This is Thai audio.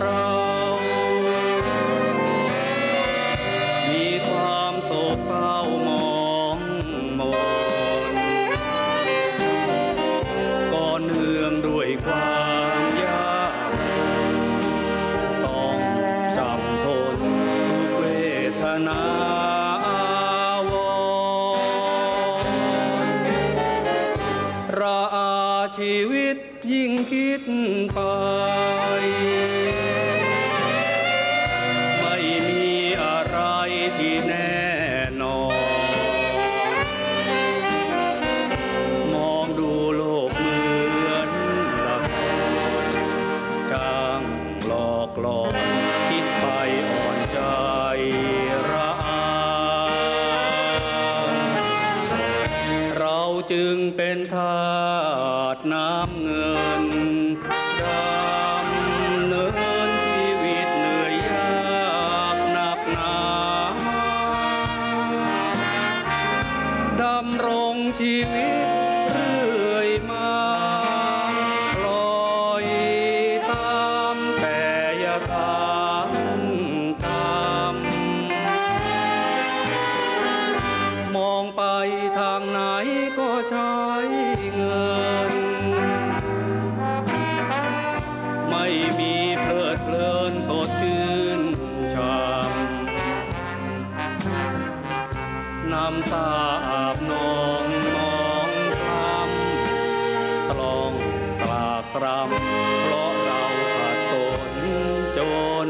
เรามีความโศกเศร้ามองมนก่อนเนื่องด้วยความยากต้องจำทนทุกเวทนาวรราชีวิตยิ่งคิดไป กหลอนคิดไปอ่อนใจระอาเราจึงเป็นทาสน้ำเงินดำเนินชีวิตเหนื่อยยากหนักหนาดำรงชีวิต ไปทางไหนก็ใช้เงิน ไม่มีเพลิดเพลินสดชื่นช่ำน้ำตาอาบนองมองคลำตรองตรากตรำเพราะเราขาดสนจน